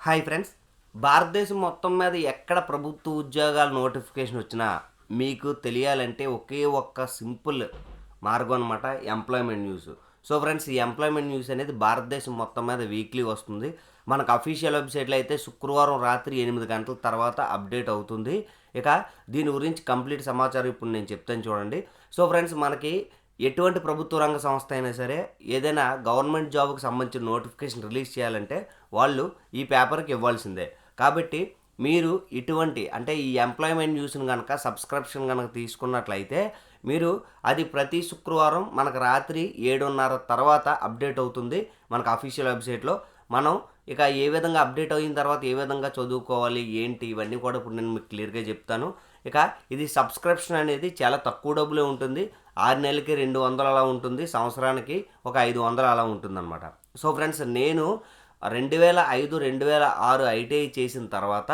Hi friends. భారతదేశం మొత్తం మీద ఎక్కడ ప్రభుత్వ ఉద్యోగాల నోటిఫికేషన్ వచ్చినా మీకు తెలియాలంటే ఒకే ఒక్క సింపుల్ మార్గం అనమాట ఎంప్లాయ్మెంట్ న్యూస్. సో ఫ్రెండ్స్ ఈ ఎంప్లాయ్మెంట్ న్యూస్ అనేది భారతదేశం మొత్తం మీద వీక్లీ వస్తుంది. మనకు అఫీషియల్ వెబ్సైట్లో అయితే శుక్రవారం రాత్రి ఎనిమిది గంటల తర్వాత అప్డేట్ అవుతుంది. ఇక దీని గురించి కంప్లీట్ సమాచారం ఇప్పుడు నేను చెప్తాను చూడండి. సో ఫ్రెండ్స్ మనకి ఎటువంటి ప్రభుత్వ రంగ సంస్థ అయినా సరే ఏదైనా గవర్నమెంట్ జాబ్కి సంబంధించిన నోటిఫికేషన్ రిలీజ్ చేయాలంటే వాళ్ళు ఈ పేపర్కి ఇవ్వాల్సిందే. కాబట్టి మీరు ఇటువంటి అంటే ఈ ఎంప్లాయ్మెంట్ న్యూస్ని కనుక సబ్స్క్రిప్షన్ కనుక తీసుకున్నట్లయితే మీరు అది ప్రతి శుక్రవారం మనకు రాత్రి ఏడున్నర తర్వాత అప్డేట్ అవుతుంది మనకు అఫీషియల్ వెబ్సైట్లో. మనం ఇక ఏ విధంగా అప్డేట్ అయిన తర్వాత ఏ విధంగా చదువుకోవాలి ఏంటి ఇవన్నీ కూడా ఇప్పుడు నేను మీకు క్లియర్గా చెప్తాను. ఇక ఇది సబ్స్క్రిప్షన్ అనేది చాలా తక్కువ డబ్బులే ఉంటుంది. ఆరు నెలలకి రెండు వందలు అలా ఉంటుంది. సంవత్సరానికి ఒక ఐదు వందలు అలా ఉంటుందన్నమాట. సో ఫ్రెండ్స్ నేను రెండు వేల ఐదు రెండు వేల ఆరు ఐటీఐ చేసిన తర్వాత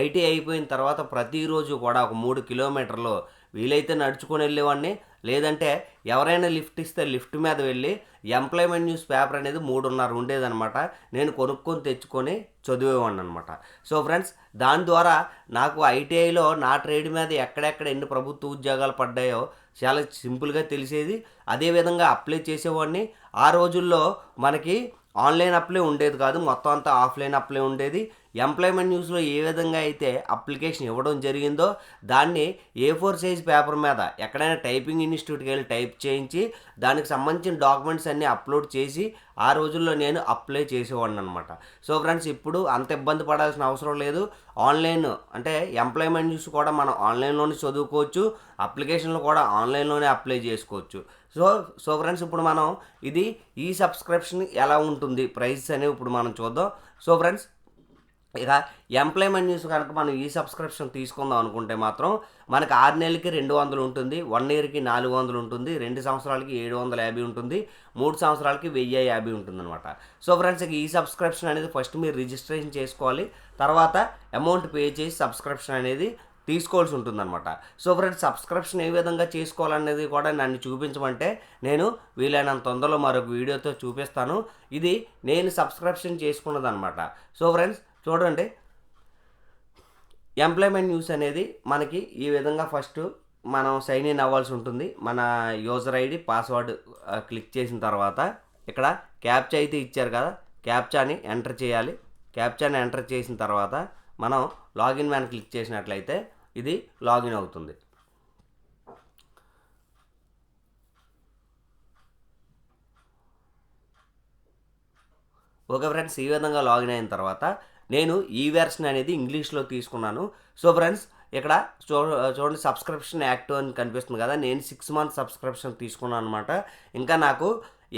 ఐటీఐ అయిపోయిన తర్వాత ప్రతిరోజు కూడా ఒక మూడు కిలోమీటర్లు వీలైతే నడుచుకొని వెళ్ళేవాడిని. లేదంటే ఎవరైనా లిఫ్ట్ ఇస్తే లిఫ్ట్ మీద వెళ్ళి ఎంప్లాయ్మెంట్ న్యూస్ పేపర్ అనేది మూడున్నర ఉండేదనమాట నేను కొనుక్కొని తెచ్చుకొని చదివేవాడిని అనమాట సో ఫ్రెండ్స్ దాని ద్వారా నాకు ఐటీఐలో నా ట్రేడ్ మీద ఎక్కడెక్కడ ఎన్ని ప్రభుత్వ ఉద్యోగాలు పడ్డాయో చాలా సింపుల్గా తెలిసేది. అదేవిధంగా అప్లై చేసేవాడిని. ఆ రోజుల్లో మనకి ఆన్లైన్ అప్లై ఉండేది కాదు. మొత్తం అంతా ఆఫ్లైన్ అప్లై ఉండేది. ఎంప్లాయ్మెంట్ న్యూస్లో ఏ విధంగా అయితే అప్లికేషన్ ఇవ్వడం జరిగిందో దాన్ని ఏ ఫోర్ సైజ్ పేపర్ మీద ఎక్కడైనా టైపింగ్ ఇన్స్టిట్యూట్కి వెళ్ళి టైప్ చేయించి దానికి సంబంధించిన డాక్యుమెంట్స్ అన్నీ అప్లోడ్ చేసి ఆ రోజుల్లో నేను అప్లై చేసేవాడిని అనమాట సో ఫ్రెండ్స్ ఇప్పుడు అంత ఇబ్బంది పడాల్సిన అవసరం లేదు. ఆన్లైన్ అంటే ఎంప్లాయ్మెంట్ న్యూస్ కూడా మనం ఆన్లైన్లోనే చదువుకోవచ్చు. అప్లికేషన్లు కూడా ఆన్లైన్లోనే అప్లై చేసుకోవచ్చు. సో సో ఫ్రెండ్స్ ఇప్పుడు మనం ఇది ఈ సబ్స్క్రిప్షన్ ఎలా ఉంటుంది? ప్రైస్ అనేవి ఇప్పుడు మనం చూద్దాం. సో ఫ్రెండ్స్ ఇక ఎంప్లాయ్మెంట్ న్యూస్ కనుక మనం ఈ సబ్స్క్రిప్షన్ తీసుకుందాం అనుకుంటే మాత్రం మనకి ఆరు నెలలకి రెండు వందలు ఉంటుంది వన్ ఇయర్కి నాలుగు వందలు ఉంటుంది రెండు సంవత్సరాలకి ఏడు వందల యాభై ఉంటుంది మూడు సంవత్సరాలకి వెయ్యి యాభై ఉంటుంది అనమాట సో ఫ్రెండ్స్ ఇక ఈ సబ్స్క్రిప్షన్ అనేది ఫస్ట్ మీరు రిజిస్ట్రేషన్ చేసుకోవాలి తర్వాత అమౌంట్ పే చేసి సబ్స్క్రిప్షన్ అనేది తీసుకోవాల్సి ఉంటుందన్నమాట. సో ఫ్రెండ్స్ సబ్స్క్రిప్షన్ ఏ విధంగా చేసుకోవాలనేది కూడా నన్ను చూపించమంటే నేను వీలైనంత తొందరలో మరొక వీడియోతో చూపిస్తాను. ఇది నేను సబ్స్క్రిప్షన్ చేసుకున్నదనమాట సో ఫ్రెండ్స్ చూడండి. ఎంప్లాయ్మెంట్ న్యూస్ అనేది మనకి ఈ విధంగా ఫస్ట్ మనం సైన్ ఇన్ అవ్వాల్సి ఉంటుంది. మన యూజర్ ఐడి పాస్వర్డ్ క్లిక్ చేసిన తర్వాత ఇక్కడ క్యాప్చా అయితే ఇచ్చారు కదా. క్యాప్చాని ఎంటర్ చేయాలి. క్యాప్చాని ఎంటర్ చేసిన తర్వాత మనం లాగిన్ మ్యాన్ క్లిక్ చేసినట్లయితే ఇది లాగిన్ అవుతుంది. ఓకే ఫ్రెండ్స్ ఈ విధంగా లాగిన్ అయిన తర్వాత నేను ఈ వెర్షన్ అనేది ఇంగ్లీష్లో తీసుకున్నాను. సో ఫ్రెండ్స్ ఇక్కడ చూ చూడండి సబ్స్క్రిప్షన్ యాక్టివ్ అని కనిపిస్తుంది కదా నేను సిక్స్ మంత్ సబ్స్క్రిప్షన్ తీసుకున్నాను అనమాట ఇంకా నాకు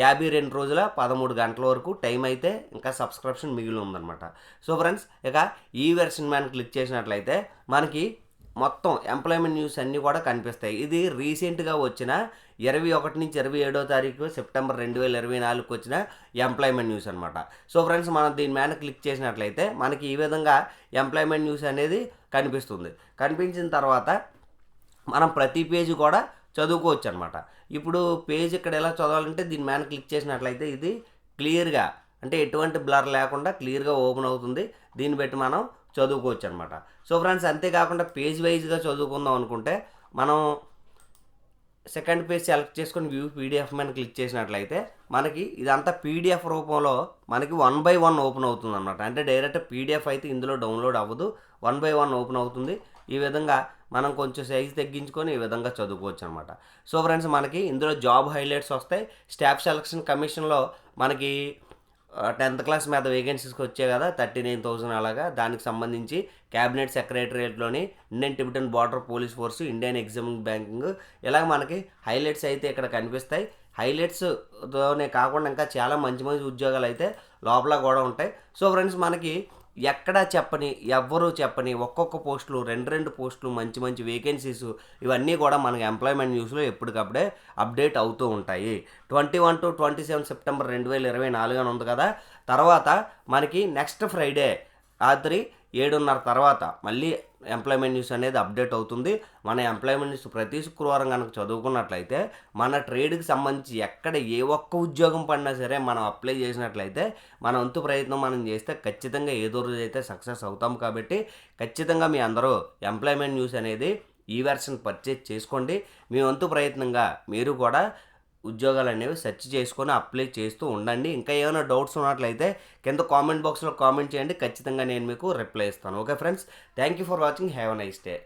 యాభై రెండు రోజుల పదమూడు గంటల వరకు టైం అయితే ఇంకా సబ్స్క్రిప్షన్ మిగిలి ఉందన్నమాట. సో ఫ్రెండ్స్ ఇక ఈ వెర్షన్ మ్యాన్ క్లిక్ చేసినట్లయితే మనకి మొత్తం ఎంప్లాయ్మెంట్ న్యూస్ అన్నీ కూడా కనిపిస్తాయి. ఇది రీసెంట్గా వచ్చిన ఇరవై ఒకటి నుంచి ఇరవై ఏడో తారీఖు సెప్టెంబర్ రెండు వేల ఇరవై నాలుగుకి వచ్చిన ఎంప్లాయ్మెంట్ న్యూస్ అనమాట సో ఫ్రెండ్స్ మనం దీని మీద క్లిక్ చేసినట్లయితే మనకి ఈ విధంగా ఎంప్లాయ్మెంట్ న్యూస్ అనేది కనిపిస్తుంది. కనిపించిన తర్వాత మనం ప్రతి పేజీ కూడా చదువుకోవచ్చు అనమాట ఇప్పుడు పేజ్ ఇక్కడ ఎలా చదవాలంటే దీని మీద క్లిక్ చేసినట్లయితే ఇది క్లియర్గా అంటే ఎటువంటి బ్లర్ లేకుండా క్లియర్గా ఓపెన్ అవుతుంది. దీన్ని బట్టి మనం చదువుకోవచ్చు అనమాట సో ఫ్రెండ్స్ అంతేకాకుండా పేజ్ వైజ్గా చదువుకుందాం అనుకుంటే మనం సెకండ్ పేజ్ సెలెక్ట్ చేసుకొని వ్యూ పీడిఎఫ్ మీద క్లిక్ చేసినట్లయితే మనకి ఇదంతా పీడిఎఫ్ రూపంలో మనకి వన్ బై వన్ ఓపెన్ అవుతుంది అనమాట అంటే డైరెక్ట్ పీడిఎఫ్ అయితే ఇందులో డౌన్లోడ్ అవ్వదు. వన్ బై వన్ ఓపెన్ అవుతుంది. ఈ విధంగా మనం కొంచెం సైజ్ తగ్గించుకొని ఈ విధంగా చదువుకోవచ్చు అనమాట సో ఫ్రెండ్స్ మనకి ఇందులో జాబ్ హైలైట్స్ వస్తాయి. స్టాఫ్ సెలక్షన్ కమిషన్లో మనకి టెన్త్ క్లాస్ మీద వేకెన్సీస్కి వచ్చాయి కదా థర్టీ నైన్ థౌసండ్ అలాగా. దానికి సంబంధించి cabinet సెక్రటరియట్లోని Indian Tibetan border police force Indian examining banking. ఇలాగ మనకి హైలైట్స్ అయితే ఇక్కడ కనిపిస్తాయి. హైలైట్స్తోనే కాకుండా ఇంకా చాలా మంచి మంచి ఉద్యోగాలు అయితే లోపల కూడా ఉంటాయి. సో ఫ్రెండ్స్ మనకి ఎక్కడా చెప్పని ఎవ్వరూ చెప్పని ఒక్కొక్క పోస్టులు రెండు రెండు పోస్టులు మంచి మంచి వేకెన్సీస్ ఇవన్నీ కూడా మనకి ఎంప్లాయ్మెంట్ న్యూస్లో ఎప్పటికప్పుడే అప్డేట్ అవుతూ ఉంటాయి. Twenty one two twenty seven September రెండు వేల ఇరవై నాలుగు అని ఉంది కదా? తర్వాత మనకి నెక్స్ట్ ఫ్రైడే రాత్రి ఏడున్నర తర్వాత మళ్ళీ ఎంప్లాయ్మెంట్ న్యూస్ అనేది అప్డేట్ అవుతుంది. మన ఎంప్లాయ్మెంట్ న్యూస్ ప్రతి శుక్రవారం కనుక చదువుకున్నట్లయితే మన ట్రేడ్కి సంబంధించి ఎక్కడ ఏ ఒక్క ఉద్యోగం పడినా సరే మనం అప్లై చేసినట్లయితే మన వంతు ప్రయత్నం మనం చేస్తే ఖచ్చితంగా ఏదో రోజు అయితే సక్సెస్ అవుతాం కాబట్టి ఖచ్చితంగా మీ అందరూ ఎంప్లాయ్మెంట్ న్యూస్ అనేది ఈ వెర్షన్ పర్చేజ్ చేసుకోండి. మీ వంతు ప్రయత్నంగా మీరు కూడా ఉద్యోగాలు అనేవి సెర్చ్ చేసుకొని అప్లై చేస్తూ ఉండండి. ఇంకా ఏమైనా డౌట్స్ ఉన్నట్లయితే కింద కామెంట్ బాక్స్లో కామెంట్ చేయండి. ఖచ్చితంగా నేను మీకు రిప్లై ఇస్తాను. Okay friends thank you for watching. Have a nice day.